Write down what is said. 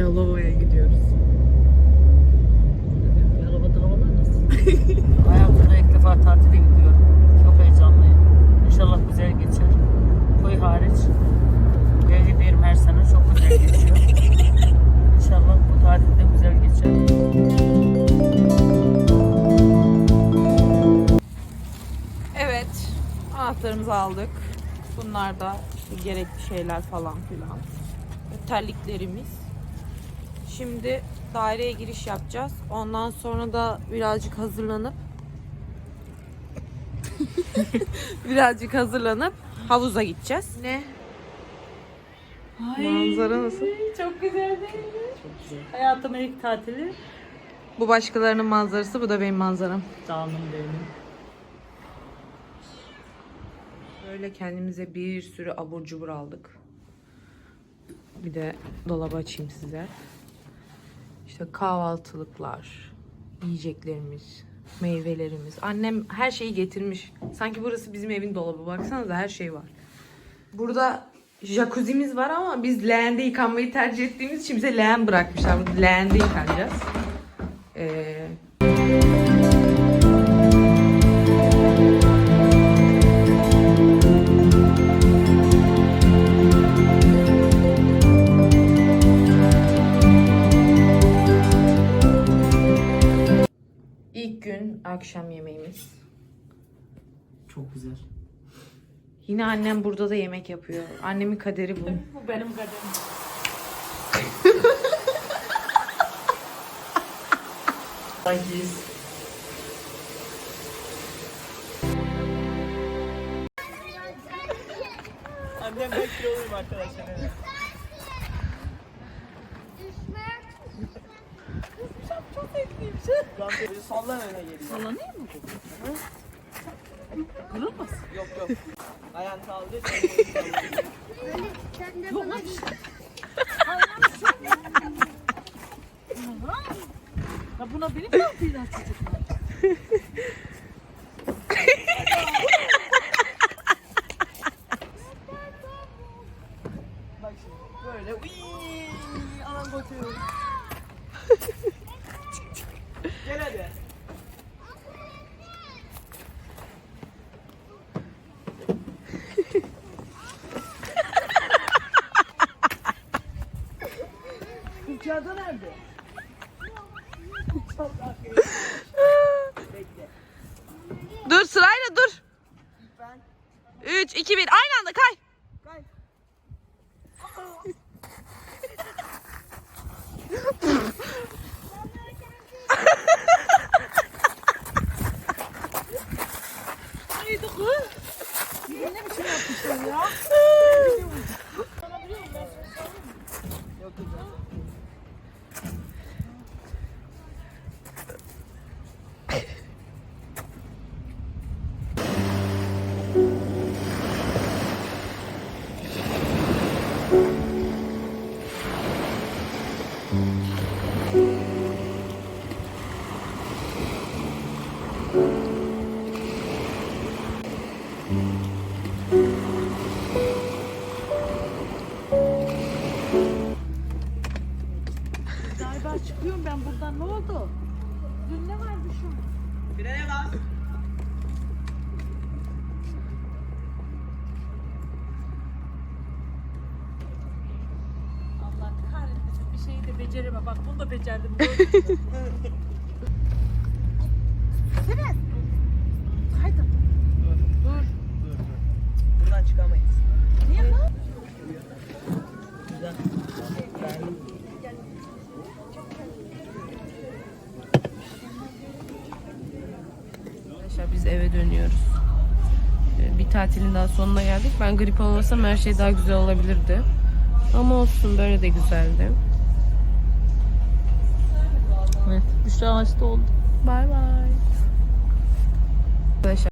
Yalova'ya gidiyoruz. Arabada havalar nasıl? Hayatımda ilk defa tatile gidiyorum. Çok heyecanlıyım. İnşallah güzel geçer. Koy hariç. Anahtarımızı aldık. Bunlar da işte gerekli şeyler falan filan. Terliklerimiz. Şimdi daireye giriş yapacağız. Ondan sonra da birazcık hazırlanıp birazcık hazırlanıp havuza gideceğiz. Ne? Manzara nasıl? Çok güzel değil mi? Çok güzel. Hayatımın ilk tatili. Bu başkalarının manzarası, bu da benim manzaram. Canım benim. Böyle kendimize bir sürü abur cubur aldık. Bir de dolabı açayım size. İşte kahvaltılıklar, yiyeceklerimiz, meyvelerimiz. Annem her şeyi getirmiş. Sanki burası bizim evin dolabı. Baksanıza her şey var. Burada jacuzzi'miz var ama biz leğende yıkanmayı tercih ettiğimiz için bize leğen bırakmışlar. Leğende yıkanacağız. Ee, akşam yemeğimiz. Çok güzel. Yine annem burada da yemek yapıyor. Annemin kaderi bu. Bu benim kaderim. Sanki Annem kiloluyum arkadaşlar. Evet. Şu an böyle salla öne geliyor. Sallanıyor mu? Kırılmasın. Yok yok. Ayağını kaldır. Ya buna benim ne yapıyorlar çocuklar? Bak şimdi böyle. Uyyy, anam batıyor. Nerede? Dur sırayla dur. Ben 3, 2, 1 aynı anda kay. kay. Neydi kız? Ne biçim yapmışsın ya? Yok yok. Galiba çıkıyorum ben buradan. Ne oldu? Dün ne vardı şu? Frene bas. Allah kahretmesin bir şeyi de becereme. Bak bunu da becerdim. Haydi. Dur. Dur. Dur dur. Buradan çıkamayız. Niye lan? Arkadaşlar biz eve dönüyoruz. Ee, Bir tatilin daha sonuna geldik. Ben grip olmasam her şey daha güzel olabilirdi. Ama olsun böyle de güzeldi. Evet. Büşra hasta oldu. Bay bay. Arkadaşlar